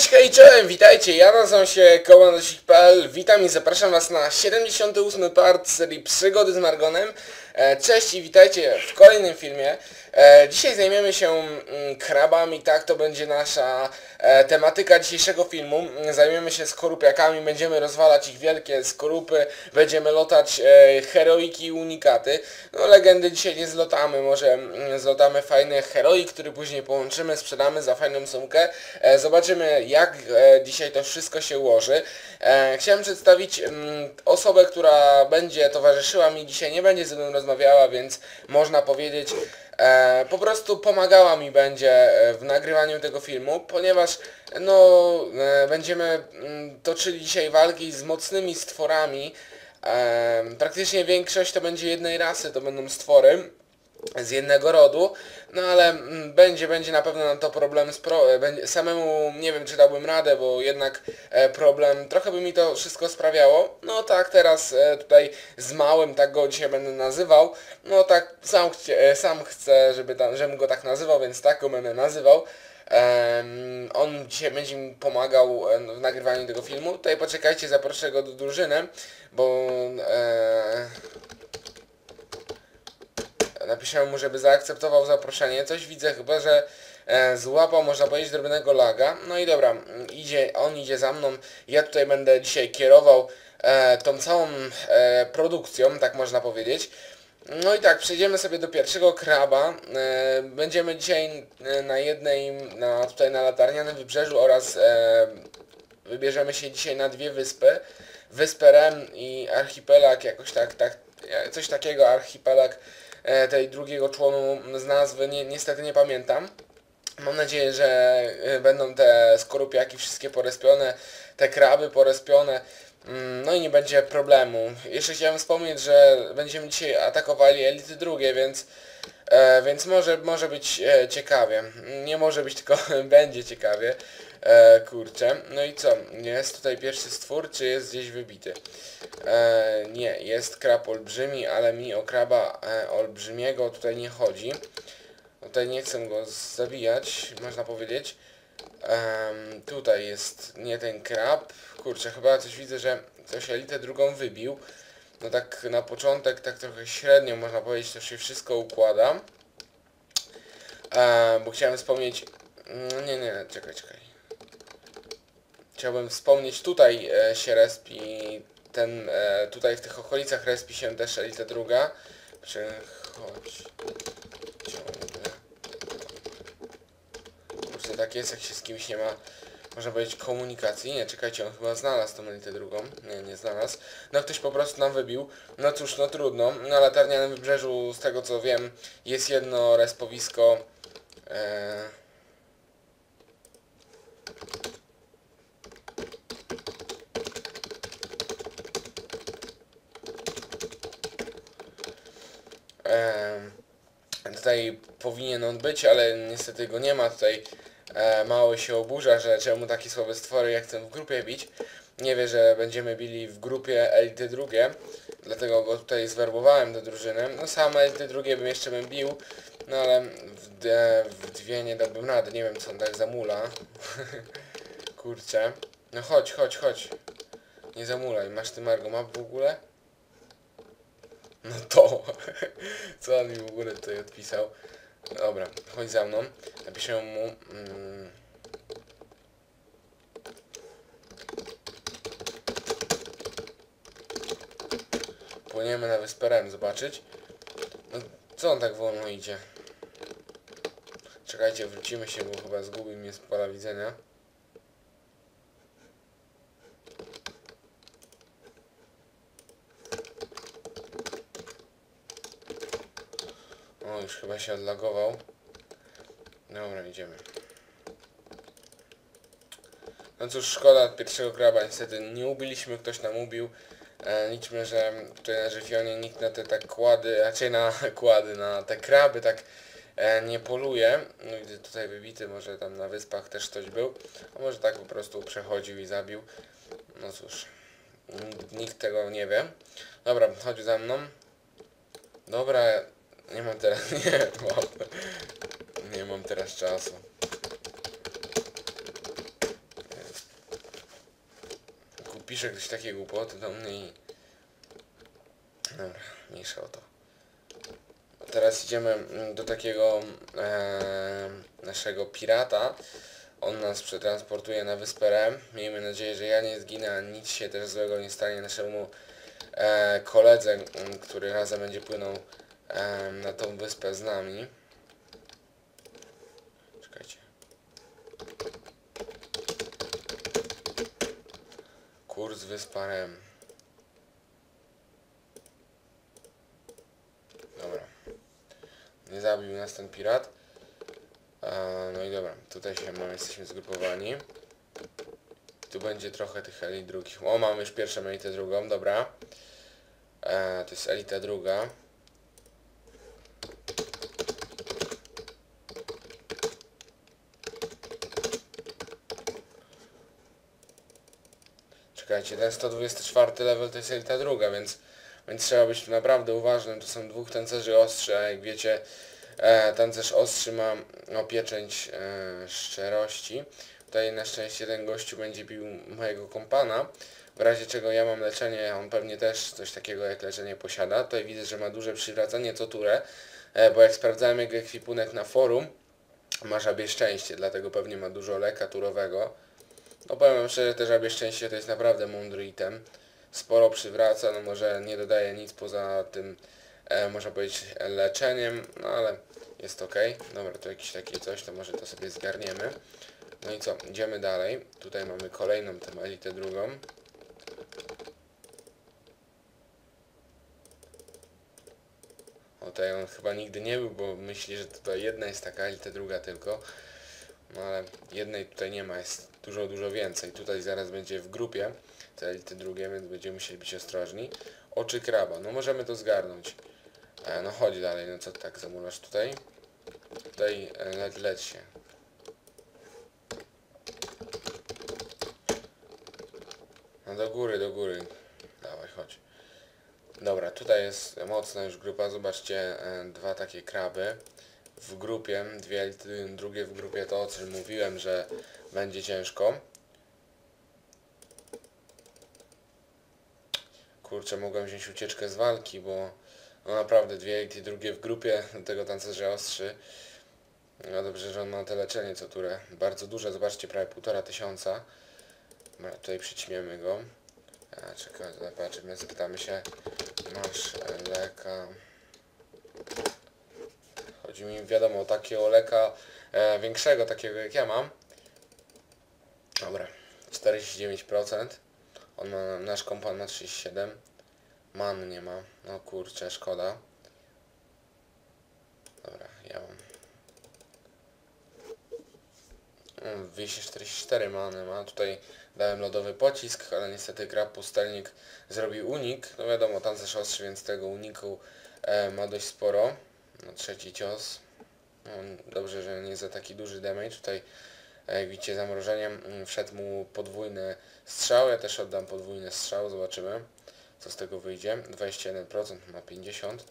Cześć, hej, czołem, witajcie, ja nazywam się Komandosik.pl, witam i zapraszam was na 78 part serii Przygody z Margonem. E, Cześć i witajcie w kolejnym filmie. E, Dzisiaj zajmiemy się mm, krabami, tak to będzie nasza e, tematyka dzisiejszego filmu. Mm, Zajmiemy się skorupiakami, będziemy rozwalać ich wielkie skorupy, będziemy lotać e, heroiki i unikaty. No legendy dzisiaj nie zlotamy, może mm, zlotamy fajny heroik, który później połączymy, sprzedamy za fajną sumkę. Zobaczymy jak dzisiaj to wszystko się ułoży. Chciałem przedstawić osobę, która będzie towarzyszyła mi dzisiaj, nie będzie ze mną rozmawiała, więc można powiedzieć e, po prostu pomagała mi będzie e, w nagrywaniu tego filmu, ponieważ no e, będziemy mm, toczyli dzisiaj walki z mocnymi stworami. Praktycznie większość to będzie jednej rasy, to będą stwory z jednego rodu, no ale mm, będzie, będzie na pewno na to problem z pro, e, samemu nie wiem czy dałbym radę, bo jednak e, problem, trochę by mi to wszystko sprawiało, no tak teraz e, tutaj z małym, tak go dzisiaj będę nazywał, no tak sam, chcie, sam chcę, żeby tam, żebym go tak nazywał, więc tak go będę nazywał. Em, on dzisiaj będzie mi pomagał w nagrywaniu tego filmu. Tutaj poczekajcie, zaproszę go do drużyny, bo napiszę mu, żeby zaakceptował zaproszenie. Coś widzę chyba, że e, złapał, można powiedzieć, drobnego laga. No i dobra, mm, idzie, on idzie za mną. Ja tutaj będę dzisiaj kierował e, tą całą e, produkcją, tak można powiedzieć. No i tak, przejdziemy sobie do pierwszego kraba. E, będziemy dzisiaj e, na jednej, na, tutaj na latarnianym wybrzeżu oraz e, wybierzemy się dzisiaj na dwie wyspy. Wyspę Rem i archipelag, jakoś tak, tak e, coś takiego, archipelag tej drugiego członu z nazwy, ni niestety nie pamiętam. Mam nadzieję, że e, będą te skorupiaki wszystkie porespione, te kraby porespione, mm, no i nie będzie problemu. Jeszcze chciałem wspomnieć, że będziemy dzisiaj atakowali elity drugie, więc, e, więc może, może być e, ciekawie. Nie może być, tylko będzie ciekawie. E, kurczę. No i co? Jest tutaj pierwszy stwór, czy jest gdzieś wybity? E, nie, jest krab olbrzymi, ale mi o kraba e, olbrzymiego tutaj nie chodzi. Tutaj nie chcę go zabijać, można powiedzieć. Tutaj jest nie ten krab. Kurczę, chyba coś widzę, że coś elitę drugą wybił. No tak na początek, tak trochę średnio można powiedzieć, to się wszystko układa. E, bo chciałem wspomnieć... mm, Nie, nie, czekaj, czekaj. Chciałbym wspomnieć, tutaj e, się respi ten, e, tutaj w tych okolicach respi się też elita druga. Przechodź. Ciągle. Kurczę, tak jest, jak się z kimś nie ma, można powiedzieć, komunikacji. Nie, czekajcie, on chyba znalazł tą elitę drugą. Nie, nie znalazł. No ktoś po prostu nam wybił. No cóż, no trudno. Na latarnianym wybrzeżu, z tego co wiem, jest jedno respowisko. E, tutaj powinien on być, ale niestety go nie ma. Tutaj e, mały się oburza, że czemu takie słabe stwory jak chcę w grupie bić. Nie wie, że będziemy bili w grupie elity drugie, dlatego go tutaj zwerbowałem do drużyny. No same elity drugie bym jeszcze bym bił, no ale w, w dwie nie dałbym rady, nie wiem co on tak zamula. Kurczę. No chodź, chodź, chodź. Nie zamulaj, masz ty Margo map w ogóle? No to, co on mi w ogóle tutaj odpisał. Dobra, chodź za mną. Napiszę mu... Mm, płyniemy na wyspę Rem zobaczyć. No, co on tak wolno idzie? Czekajcie, wrócimy się, bo chyba zgubił mnie z pola widzenia. O, już chyba się odlagował. Dobra, idziemy. No cóż, szkoda pierwszego kraba, niestety nie ubiliśmy, ktoś nam ubił. E, liczmy, że tutaj na Żyfionie nikt na te tak kłady, raczej na kłady, na te kraby tak e, nie poluje. No widzę tutaj wybity, może tam na wyspach też ktoś był. A może tak po prostu przechodził i zabił. No cóż, nikt, nikt tego nie wie. Dobra, chodź za mną. Dobra, nie mam teraz, nie mam, nie mam teraz czasu. wpisze ktoś takie głupoty do mnie i... Dobra, mniejsza o to. Teraz idziemy do takiego e, naszego pirata. On nas przetransportuje na wyspę Rem. Miejmy nadzieję, że ja nie zginę, a nic się też złego nie stanie naszemu e, koledze, który razem będzie płynął na tą wyspę z nami. Czekajcie. Kurs wyspa Rem. Dobra. Nie zabił nas ten pirat. No i dobra, tutaj się mamy, jesteśmy zgrupowani. Tu będzie trochę tych elit drugich. O, mamy już pierwszą elitę drugą, dobra. E, to jest elita druga. Czekajcie, ten 124 level to jest elita druga, więc, więc trzeba być naprawdę uważnym. Tu są dwóch tancerzy ostrzy, a jak wiecie, e, tancerz ostrzy ma no, pieczęć e, szczerości. Tutaj na szczęście ten gościu będzie bił mojego kompana. W razie czego ja mam leczenie, on pewnie też coś takiego jak leczenie posiada. Tutaj widzę, że ma duże przywracanie co turę, e, bo jak sprawdzałem jego ekwipunek na forum, ma żabie szczęście, dlatego pewnie ma dużo leka turowego. No powiem szczerze, te żabie szczęście to jest naprawdę mądry item. Sporo przywraca, no może nie dodaje nic poza tym, e, można powiedzieć, leczeniem, no ale jest ok. Dobra, to jakieś takie coś, to może to sobie zgarniemy. No i co, idziemy dalej. Tutaj mamy kolejną tę drugą. O, tutaj on chyba nigdy nie był, bo myśli, że tutaj jedna jest taka elita, druga tylko. No ale jednej tutaj nie ma, jest dużo, dużo więcej. Tutaj zaraz będzie w grupie te elity drugie, więc będziemy musieli być ostrożni. Oczy kraba, no możemy to zgarnąć. E, no chodź dalej, no co tak zamulasz tutaj? Tutaj e, leć się. No do góry, do góry. Dawaj, chodź. Dobra, tutaj jest mocna już grupa, zobaczcie, e, dwa takie kraby w grupie, dwie drugie w grupie to o czym mówiłem, że będzie ciężko. Kurczę, mogłem wziąć ucieczkę z walki, bo no naprawdę dwie elity, drugie w grupie, do tego tancerze ostrzy. No dobrze, że on ma te leczenie co turę. Bardzo duże, zobaczcie, prawie półtora tysiąca. Dobra, tutaj przyćmiemy go. A, czekaj, zobaczymy, zapytamy się. Masz leka. Chodzi mi, wiadomo, o takiego leka e, większego, takiego jak ja mam. Dobra, 49%. On ma, nasz kompan ma 37. Man nie ma. No kurczę, szkoda. Dobra, ja mam. Mm, 244 many ma. Tutaj dałem lodowy pocisk, ale niestety gra pustelnik zrobił unik. No wiadomo, tancerz ostrzy, więc tego uniku e, ma dość sporo. No, trzeci cios. No, dobrze, że nie za taki duży damage. Tutaj jak widzicie zamrożeniem mm, wszedł mu podwójny strzał. Ja też oddam podwójny strzał, zobaczymy co z tego wyjdzie. 21% ma 50.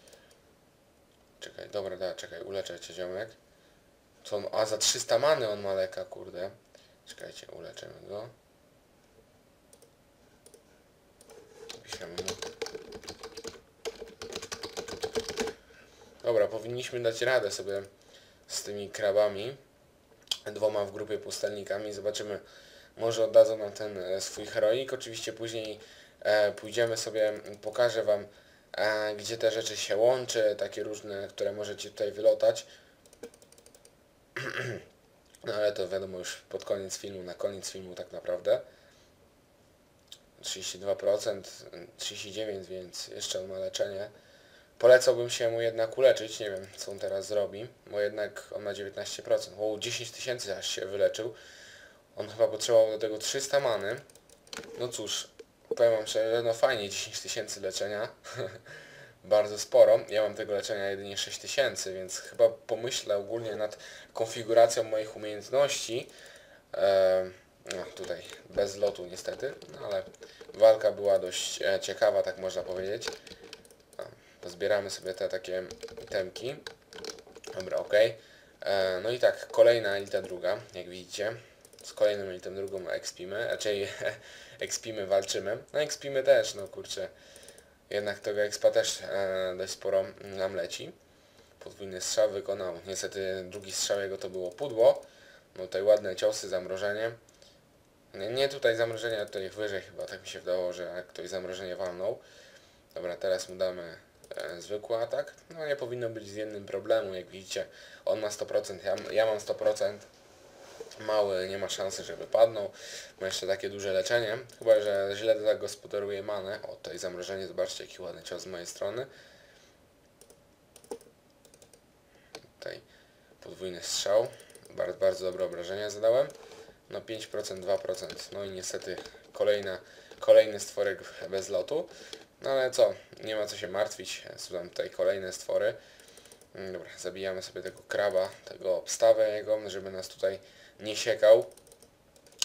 Czekaj, dobra, da, czekaj, uleczę cię ziomek. Co on, a za 300 many on ma leka, kurde. Czekajcie, uleczymy go. Piszemy mu. Dobra, powinniśmy dać radę sobie z tymi krabami. Dwoma w grupie pustelnikami. Zobaczymy, może oddadzą nam ten e, swój heroik. Oczywiście później e, pójdziemy sobie, pokażę wam e, gdzie te rzeczy się łączy, takie różne, które możecie tutaj wylotać. no ale to wiadomo już pod koniec filmu, na koniec filmu tak naprawdę. 32%, 39%, więc jeszcze on ma leczenie. Polecałbym się mu jednak uleczyć, nie wiem co on teraz zrobi, bo jednak on ma 19%. O, 10 tysięcy aż się wyleczył. On chyba potrzebował do tego 300 many. No cóż, powiem wam szczerze, no fajnie 10 tysięcy leczenia. Bardzo sporo. Ja mam tego leczenia jedynie 6 tysięcy, więc chyba pomyślę ogólnie nad konfiguracją moich umiejętności. No tutaj bez lotu niestety, no, ale walka była dość e, ciekawa, tak można powiedzieć. Pozbieramy sobie te takie temki. Dobra, ok. E, no i tak, kolejna elita druga, jak widzicie. z kolejnym elitem drugą ekspimy, raczej ekspimy walczymy. No ekspimy też, no kurczę. Jednak tego expa też e, dość sporo nam leci. Podwójny strzał wykonał. Niestety drugi strzał jego to było pudło. No tutaj ładne ciosy, zamrożenie. Nie, nie tutaj zamrożenie, a tutaj wyżej chyba. Tak mi się wydawało, że ktoś zamrożenie walnął. Dobra, teraz mu damy zwykły atak. No nie powinno być z jednym problemu. Jak widzicie, on ma 100%, ja, ja mam 100%. Mały nie ma szansy, żeby padnął. Ma jeszcze takie duże leczenie. Chyba, że źle tak gospodaruje manę. O, tutaj zamrożenie. Zobaczcie, jaki ładny cios z mojej strony. Tutaj podwójny strzał. Bardzo, bardzo dobre obrażenia zadałem. No 5%, 2%. No i niestety kolejna, kolejny stworek bez lotu. No ale co, nie ma co się martwić. Są tutaj kolejne stwory. Mm, Dobra, zabijamy sobie tego kraba, tego obstawę jego, żeby nas tutaj nie siekał.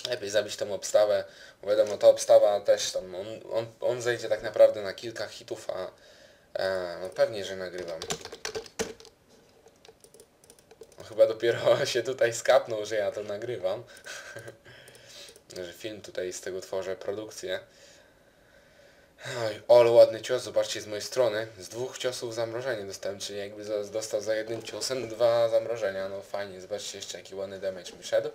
Lepiej zabić tą obstawę, bo wiadomo, ta obstawa też tam, on, on, on zejdzie tak naprawdę na kilka hitów, a e, no pewnie, że nagrywam. No, chyba dopiero się tutaj skapnął, że ja to nagrywam. że film tutaj z tego tworzę, produkcję. Oj, ładny cios, zobaczcie z mojej strony. Z dwóch ciosów zamrożenie dostałem, czyli jakby za- dostał za jednym ciosem dwa zamrożenia. No fajnie, zobaczcie jeszcze jaki ładny damage mi szedł.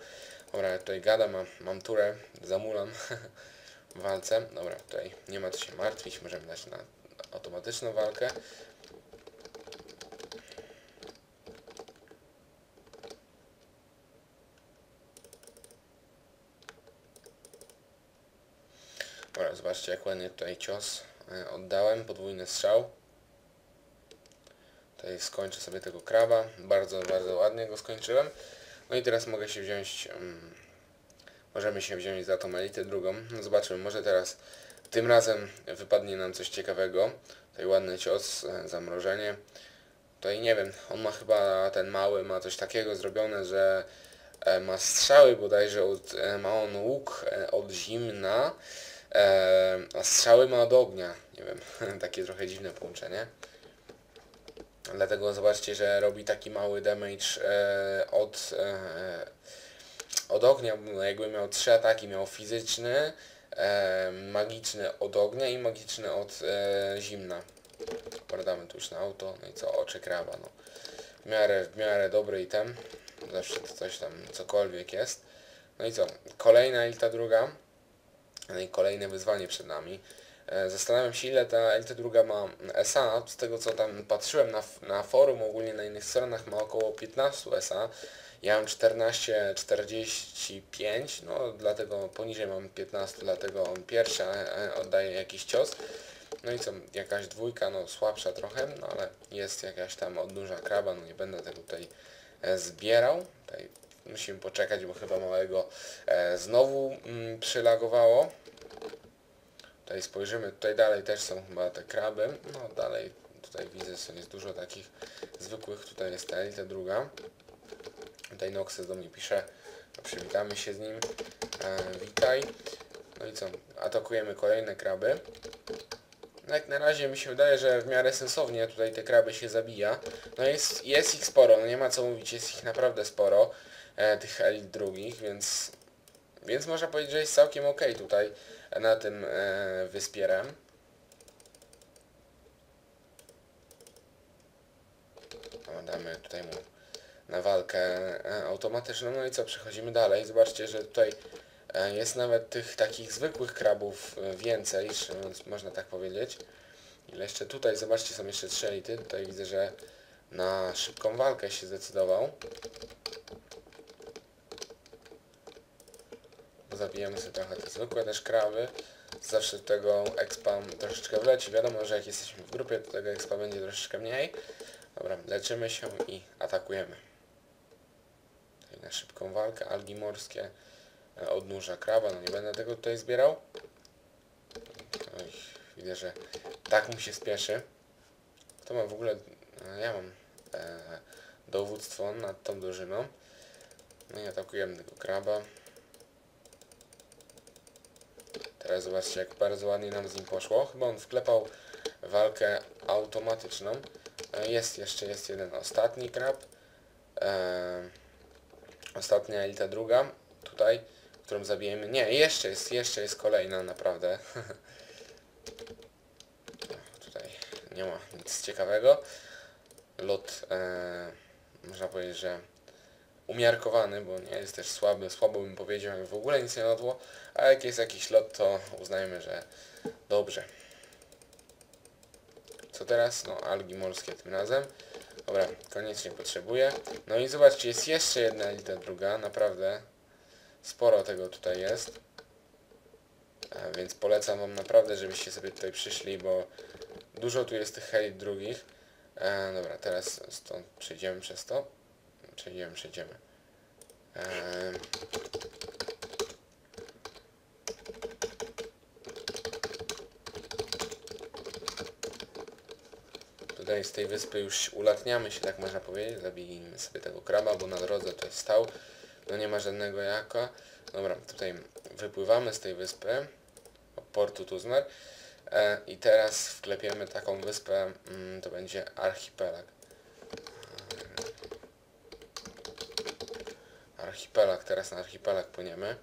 Dobra, tutaj gadam, mam, mam turę, zamulam w walce. Dobra, tutaj nie ma co się martwić, możemy dać na automatyczną walkę. Dobra, zobaczcie jak ładnie tutaj cios e, oddałem, podwójny strzał. Tutaj skończę sobie tego kraba, bardzo, bardzo ładnie go skończyłem. No i teraz mogę się wziąć, mm, możemy się wziąć za tą elitę drugą. No zobaczymy, może teraz tym razem wypadnie nam coś ciekawego. Tutaj ładny cios, e, zamrożenie. Tutaj nie wiem, on ma chyba, ten mały ma coś takiego zrobione, że e, ma strzały bodajże od, ma on łuk od zimna, e, a strzały ma od ognia. Nie wiem, takie trochę dziwne połączenie. Dlatego zobaczcie, że robi taki mały damage e, od, e, od ognia, no jakby miał trzy ataki, miał fizyczny, e, magiczny od ognia i magiczny od e, zimna. Pradamy tu już na auto, no i co, oczy kraba, no. W miarę, w miarę dobry item, zawsze to coś tam, cokolwiek jest. No i co, kolejna elita druga, no i kolejne wyzwanie przed nami. E, Zastanawiam się ile ta elita druga ma SA, z tego co tam patrzyłem na, na forum, ogólnie na innych stronach ma około 15 SA. Ja mam 14,45, no dlatego poniżej mam 15, dlatego e, oddaje jakiś cios. No i co, jakaś dwójka, no słabsza trochę, no ale jest jakaś tam odnóża kraba, no nie będę tego tutaj e, zbierał. Tutaj musimy poczekać, bo chyba małego e, znowu mm, przylagowało. Tutaj spojrzymy, tutaj dalej też są chyba te kraby. No dalej tutaj widzę, że jest dużo takich zwykłych. Tutaj jest ta elita druga. Tutaj Noxes do mnie pisze. No, przywitamy się z nim. E, witaj. No i co? Atakujemy kolejne kraby. No jak na razie mi się wydaje, że w miarę sensownie tutaj te kraby się zabija. No jest, jest ich sporo, no nie ma co mówić, jest ich naprawdę sporo. E, tych elit drugich, więc więc można powiedzieć, że jest całkiem ok tutaj na tym e, wyspierem. Damy tutaj mu na walkę e, automatyczną. No i co, przechodzimy dalej. Zobaczcie, że tutaj e, jest nawet tych takich zwykłych krabów e, więcej, można tak powiedzieć. Ile jeszcze tutaj, zobaczcie, są jeszcze trzy elity. Tutaj widzę, że na szybką walkę się zdecydował. Zabijemy sobie trochę te zwykłe też krawy. Zawsze tego expa troszeczkę wleci. Wiadomo, że jak jesteśmy w grupie, to tego expa będzie troszeczkę mniej. Dobra, leczymy się i atakujemy. Tutaj na szybką walkę. Algi morskie e, odnóża krawa. No nie będę tego tutaj zbierał. Oj, widzę, że tak mu się spieszy. To ma w ogóle... e, Ja mam e, dowództwo nad tą drużyną. No i atakujemy tego kraba. Teraz zobaczcie jak bardzo ładnie nam z nim poszło. Chyba on wklepał walkę automatyczną. E, Jest jeszcze, jest jeden ostatni krab. E, ostatnia elita druga. Tutaj którą zabijemy. Nie, jeszcze jest, jeszcze jest kolejna, naprawdę. tutaj nie ma nic ciekawego. Lot, e, można powiedzieć, że umiarkowany, bo nie jest też słaby, słabo bym powiedział, w ogóle nic nie lotło, a jak jest jakiś lot, to uznajmy, że dobrze. Co teraz? No, algi morskie tym razem. Dobra, koniecznie potrzebuję. No i zobaczcie, jest jeszcze jedna elita druga, naprawdę sporo tego tutaj jest. A więc polecam wam naprawdę, żebyście sobie tutaj przyszli, bo dużo tu jest tych elit drugich. E, dobra, teraz stąd przejdziemy przez to. Przejdziemy, przejdziemy. E, tutaj z tej wyspy już ulatniamy się, tak można powiedzieć. Zabijmy sobie tego kraba, bo na drodze to jest stał. No nie ma żadnego jaka. Dobra, tutaj wypływamy z tej wyspy, portu Tuzmer. E, I teraz wklepiemy taką wyspę, mm, to będzie archipelag. Archipelag, teraz na archipelag płyniemy.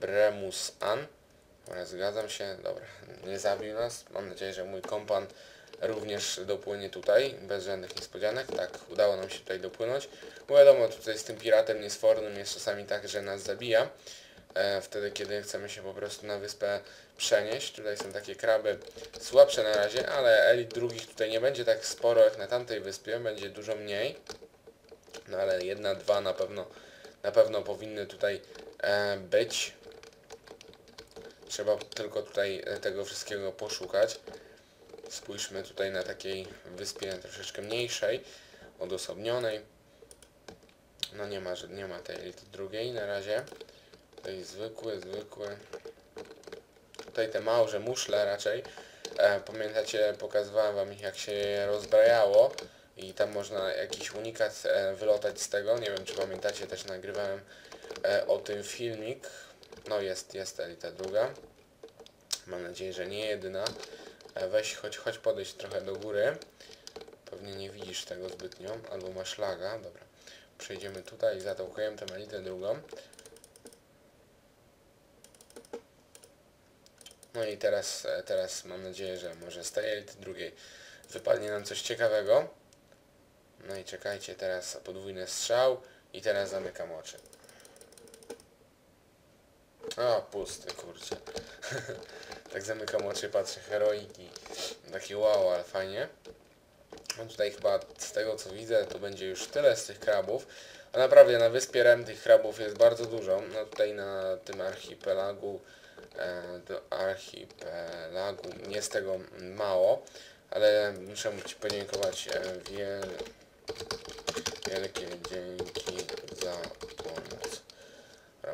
Bremus An. Dobra, zgadzam się, dobra, nie zabił nas. Mam nadzieję, że mój kompan również dopłynie tutaj, bez żadnych niespodzianek. Tak, udało nam się tutaj dopłynąć. Bo wiadomo, tutaj z tym piratem niesfornym jest czasami tak, że nas zabija. E, wtedy, kiedy chcemy się po prostu na wyspę przenieść. Tutaj są takie kraby słabsze na razie, ale elit drugich tutaj nie będzie tak sporo jak na tamtej wyspie, będzie dużo mniej. No ale jedna, dwa na pewno, na pewno powinny tutaj e, być. Trzeba tylko tutaj e, tego wszystkiego poszukać. Spójrzmy tutaj na takiej wyspie troszeczkę mniejszej, odosobnionej. No nie ma, nie ma tej drugiej na razie. Tutaj zwykły, zwykły. Tutaj te małże muszle raczej. E, pamiętacie, pokazywałem wam ich jak się rozbrajało i tam można jakiś unikat e, wylotać z tego. Nie wiem czy pamiętacie, też nagrywałem e, o tym filmik. No jest, jest elita druga. Mam nadzieję, że nie jedyna. E, weź, chodź, chodź podejść trochę do góry. Pewnie nie widzisz tego zbytnio, albo masz laga. Dobra, przejdziemy tutaj i zatałkujemy tę elitę drugą. No i teraz, teraz mam nadzieję, że może z tej elity drugiej wypadnie nam coś ciekawego. No i czekajcie, teraz podwójny strzał i teraz zamykam oczy. A, pusty, kurczę. tak zamykam oczy, patrzę, heroiki. Taki wow, ale fajnie. No tutaj chyba z tego co widzę, to będzie już tyle z tych krabów. A naprawdę na wyspie Rem tych krabów jest bardzo dużo. No tutaj na tym archipelagu e, do archipelagu jest tego mało, ale muszę Ci podziękować e, wiel, wielkie dzięki za pomoc.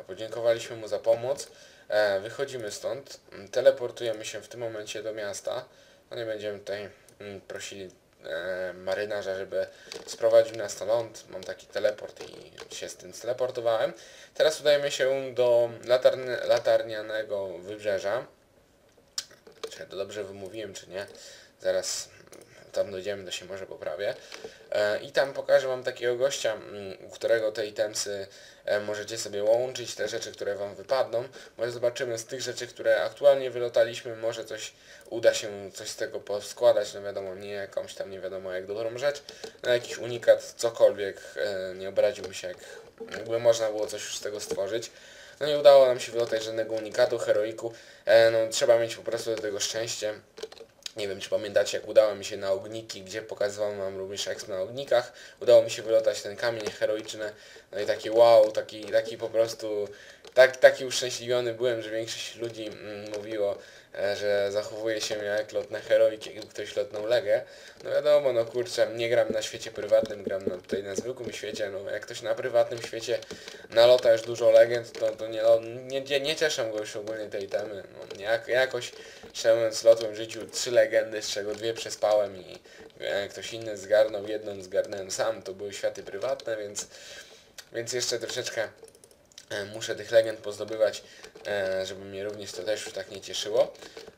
Podziękowaliśmy mu za pomoc. E, wychodzimy stąd, teleportujemy się w tym momencie do miasta. No nie będziemy tutaj mm, prosili e, marynarza, żeby sprowadził nas na ląd. Mam taki teleport i się z tym teleportowałem. Teraz udajemy się do latarni latarnianego wybrzeża. Czy to dobrze wymówiłem, czy nie? Zaraz tam dojdziemy, to się może poprawię. E, I tam pokażę Wam takiego gościa, mm, u którego te itemsy e, możecie sobie łączyć, te rzeczy, które Wam wypadną. Może zobaczymy z tych rzeczy, które aktualnie wylotaliśmy, może coś uda się coś z tego poskładać, no wiadomo, nie jakąś tam nie wiadomo jak dobrą rzecz, no jakiś unikat, cokolwiek, e, nie obraziłbym się, jak, jakby można było coś już z tego stworzyć. No nie udało nam się wylotać żadnego unikatu, heroiku, no trzeba mieć po prostu do tego szczęście. Nie wiem, czy pamiętacie, jak udało mi się na ogniki, gdzie pokazywałem wam również eksp na ognikach. Udało mi się wylotać ten kamień heroiczny. No i taki wow, taki, taki po prostu, tak, taki uszczęśliwiony byłem, że większość ludzi mm, mówiło, że zachowuje się jak lotne heroiki, jak ktoś lotną legę. No wiadomo, no kurczę, nie gram na świecie prywatnym, gram na, tutaj na zwykłym świecie. No jak ktoś na prywatnym świecie nalota już dużo legend, to, to nie, nie, nie, nie cieszę go już ogólnie tej temy. No, jak, jakoś szedłem z lotłem w życiu trzy legendy, z czego dwie przespałem i e, ktoś inny zgarnął, jedną zgarnąłem sam, to były światy prywatne, więc, więc jeszcze troszeczkę e, muszę tych legend pozdobywać, e, żeby mnie również to też już tak nie cieszyło.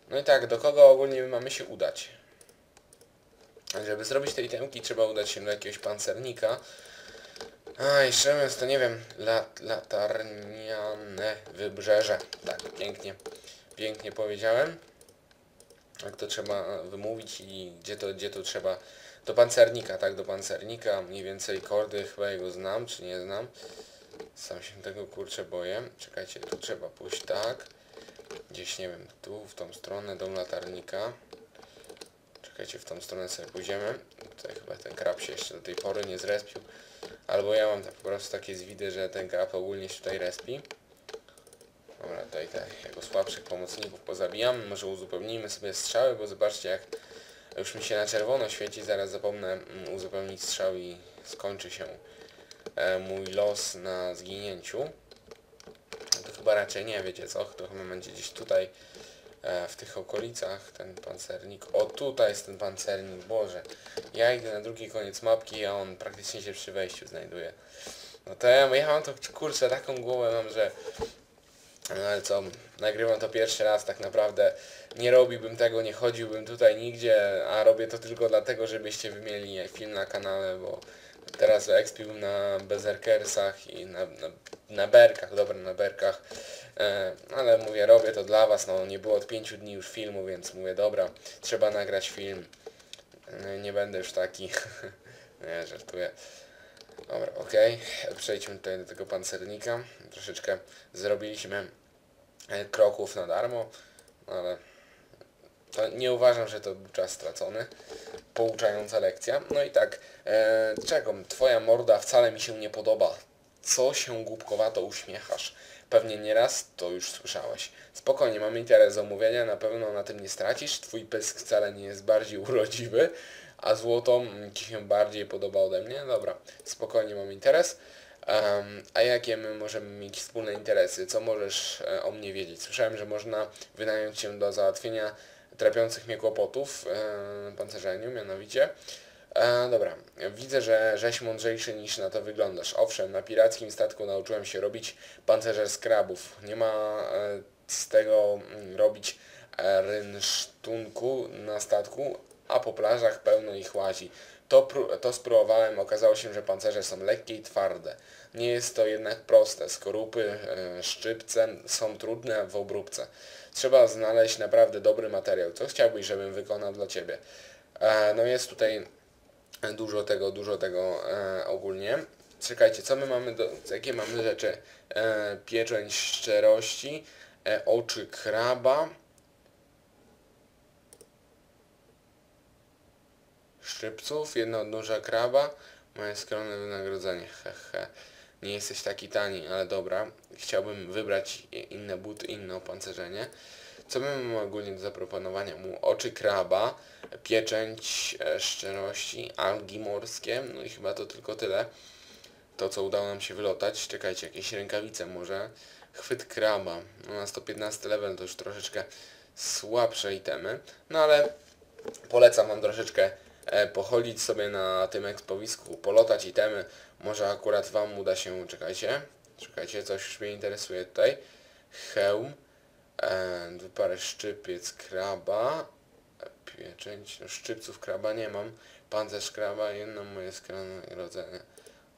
No i tak, do kogo ogólnie mamy się udać? Żeby zrobić te itemki trzeba udać się do jakiegoś pancernika. A, jeszcze mówiąc, to nie wiem, lat, latarniane wybrzeże. Tak, pięknie, pięknie powiedziałem. Jak to trzeba wymówić i gdzie to, gdzie to trzeba... Do pancernika, tak, do pancernika. Mniej więcej kordy chyba jego znam, czy nie znam. Sam się tego kurczę boję. Czekajcie, tu trzeba pójść tak. Gdzieś, nie wiem, tu, w tą stronę, dom latarnika. Czekajcie, w tą stronę sobie pójdziemy. Tutaj chyba ten krab się jeszcze do tej pory nie zrespił. Albo ja mam tak, po prostu takie zwidy, że ten krab ogólnie się tutaj respi. Dobra, tutaj te jego słabszych pomocników pozabijamy. Może uzupełnijmy sobie strzały, bo zobaczcie jak już mi się na czerwono świeci. Zaraz zapomnę mm, uzupełnić strzał i skończy się e, mój los na zginięciu. To chyba raczej nie, wiecie co? To chyba będzie gdzieś tutaj e, w tych okolicach ten pancernik. O, tutaj jest ten pancernik, Boże. Ja idę na drugi koniec mapki, a on praktycznie się przy wejściu znajduje. No to ja, ja mam to, kurczę, taką głowę mam, że... No ale co, nagrywam to pierwszy raz tak naprawdę. Nie robiłbym tego, nie chodziłbym tutaj nigdzie, a robię to tylko dlatego, żebyście wy mieli film na kanale, bo teraz ekspiłbym na Berserkersach i na, na, na berkach, dobra, na berkach. E, ale mówię, robię to dla was, no nie było od pięciu dni już filmu, więc mówię, dobra, trzeba nagrać film. E, nie będę już taki. nie, żartuję. Dobra, okej. Przejdźmy tutaj do tego pancernika. Troszeczkę zrobiliśmy e, kroków na darmo, ale to nie uważam, że to był czas stracony. Pouczająca lekcja. No i tak, e, czego? Twoja morda wcale mi się nie podoba. Co się głupkowato uśmiechasz? Pewnie nieraz to już słyszałeś. Spokojnie, mamy interes zamówienia, na pewno na tym nie stracisz. Twój pysk wcale nie jest bardziej urodziwy, a złoto Ci się bardziej podoba ode mnie. Dobra, spokojnie mam interes. Um, a jakie my możemy mieć wspólne interesy? Co możesz e, o mnie wiedzieć? Słyszałem, że można wynająć się do załatwienia trapiących mnie kłopotów e, pancerzeniu, mianowicie. E, dobra, widzę, że żeś mądrzejszy niż na to wyglądasz. Owszem, na pirackim statku nauczyłem się robić pancerze z krabów. Nie ma e, z tego mm, robić e, rynsztunku na statku, a po plażach pełno ich łazi. To, to spróbowałem, okazało się, że pancerze są lekkie i twarde. Nie jest to jednak proste. Skorupy, e, szczypce są trudne w obróbce. Trzeba znaleźć naprawdę dobry materiał. Co chciałbyś, żebym wykonał dla Ciebie? E, no jest tutaj dużo tego, dużo tego e, ogólnie. Czekajcie, co my mamy, do, jakie mamy rzeczy? E, pieczęć szczerości, e, oczy kraba, szczypców, jedna odnóża kraba, moje skromne wynagrodzenie, hehe. Nie jesteś taki tani, ale dobra. Chciałbym wybrać inne buty, inne opancerzenie. Co mamy ogólnie do zaproponowania mu? Oczy kraba, pieczęć e, szczerości, algi morskie, no i chyba to tylko tyle. To co udało nam się wylotać. Czekajcie, jakieś rękawice może. Chwyt kraba, no na 115 level to już troszeczkę słabsze itemy. No ale polecam wam troszeczkę pochodzić sobie na tym ekspowisku, polotać itemy. Może akurat wam uda się, czekajcie, czekajcie, coś już mnie interesuje tutaj. Hełm, e, parę szczypiec kraba, pieczęć, no szczypców kraba nie mam, pancerz kraba, jedno moje skromne rodzenie.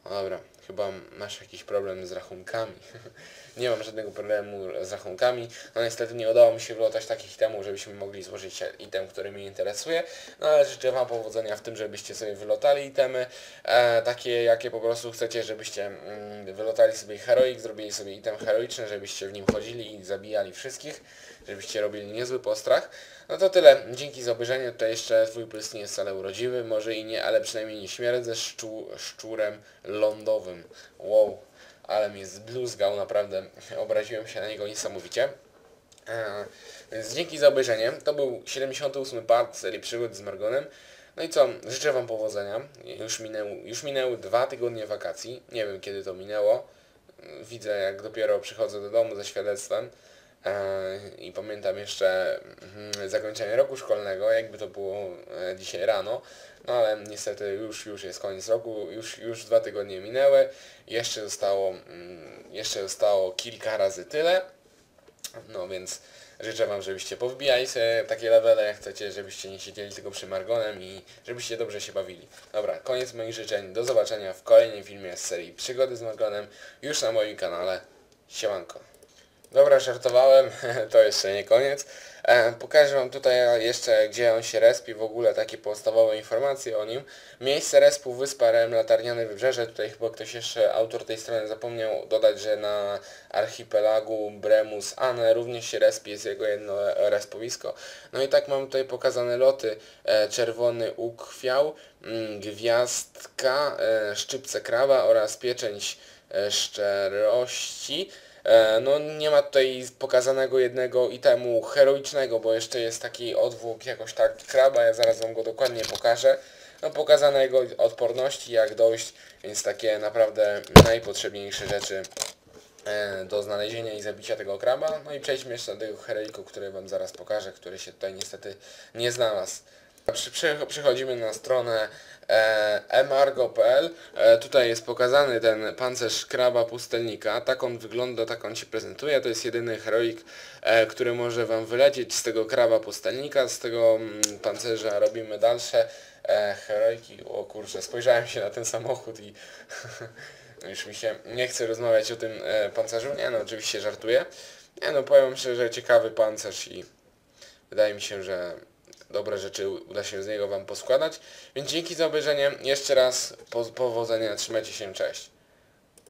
No dobra, chyba masz jakiś problem z rachunkami. nie mam żadnego problemu z rachunkami. No niestety nie udało mi się wlotać takich itemów, żebyśmy mogli złożyć item, który mnie interesuje. No ale życzę Wam powodzenia w tym, żebyście sobie wylotali itemy. E, takie, jakie po prostu chcecie, żebyście mm, wylotali sobie heroik, zrobili sobie item heroiczny, żebyście w nim chodzili i zabijali wszystkich, żebyście robili niezły postrach. No to tyle. Dzięki za obejrzenie. Tutaj jeszcze twój plus nie jest wcale urodziwy, może i nie, ale przynajmniej nie śmierdzę szczu szczurem lądowym. Wow, ale mnie zbluzgał, naprawdę obraziłem się na niego niesamowicie. Eee, więc dzięki za obejrzenie. To był 78 part serii przygód z Margonem. No i co, życzę Wam powodzenia. Już, minęły, już minęły dwa tygodnie wakacji. Nie wiem kiedy to minęło. Widzę jak dopiero przychodzę do domu ze świadectwem. E, I pamiętam jeszcze mm, zakończenie roku szkolnego, jakby to było e, dzisiaj rano, no ale niestety już, już jest koniec roku, już, już dwa tygodnie minęły, jeszcze zostało, mm, jeszcze zostało kilka razy tyle, no więc Życzę wam, żebyście powbijali sobie takie levele, jak chcecie, żebyście nie siedzieli tylko przy Margonem i żebyście dobrze się bawili. Dobra, koniec moich życzeń. Do zobaczenia w kolejnym filmie z serii Przygody z Margonem już na moim kanale. Siemanko. Dobra, żartowałem, to jeszcze nie koniec. E, pokażę wam tutaj jeszcze, gdzie on się respi, w ogóle takie podstawowe informacje o nim. Miejsce respu Wyspa Rem, Latarniane Wybrzeże, tutaj chyba ktoś jeszcze, autor tej strony zapomniał dodać, że na archipelagu Bremus Ane również się respi, jest jego jedno respowisko. No i tak mam tutaj pokazane loty, e, czerwony ukwiał, mm, gwiazdka, e, szczypce krawa oraz pieczęć szczerości. E, No nie ma tutaj pokazanego jednego itemu heroicznego, bo jeszcze jest taki odwłok jakoś tak kraba, ja zaraz wam go dokładnie pokażę. No pokazane jego odporności, jak dojść, więc takie naprawdę najpotrzebniejsze rzeczy e, do znalezienia i zabicia tego kraba. No i przejdźmy jeszcze do tego heroiku, który wam zaraz pokażę, który się tutaj niestety nie znalazł. Przychodzimy na stronę e, emargo.pl. E, tutaj jest pokazany ten pancerz kraba pustelnika. Tak on wygląda, tak on się prezentuje. To jest jedyny heroik, e, który może wam wylecieć z tego kraba pustelnika. Z tego mm, pancerza robimy dalsze heroiki. O kurczę, spojrzałem się na ten samochód i już mi się nie chce rozmawiać o tym pancerzu. Nie no, oczywiście żartuję. Nie no, powiem szczerze, ciekawy pancerz i wydaje mi się, że dobre rzeczy uda się z niego Wam poskładać. Więc dzięki za obejrzenie. Jeszcze raz po, powodzenia, trzymajcie się, cześć.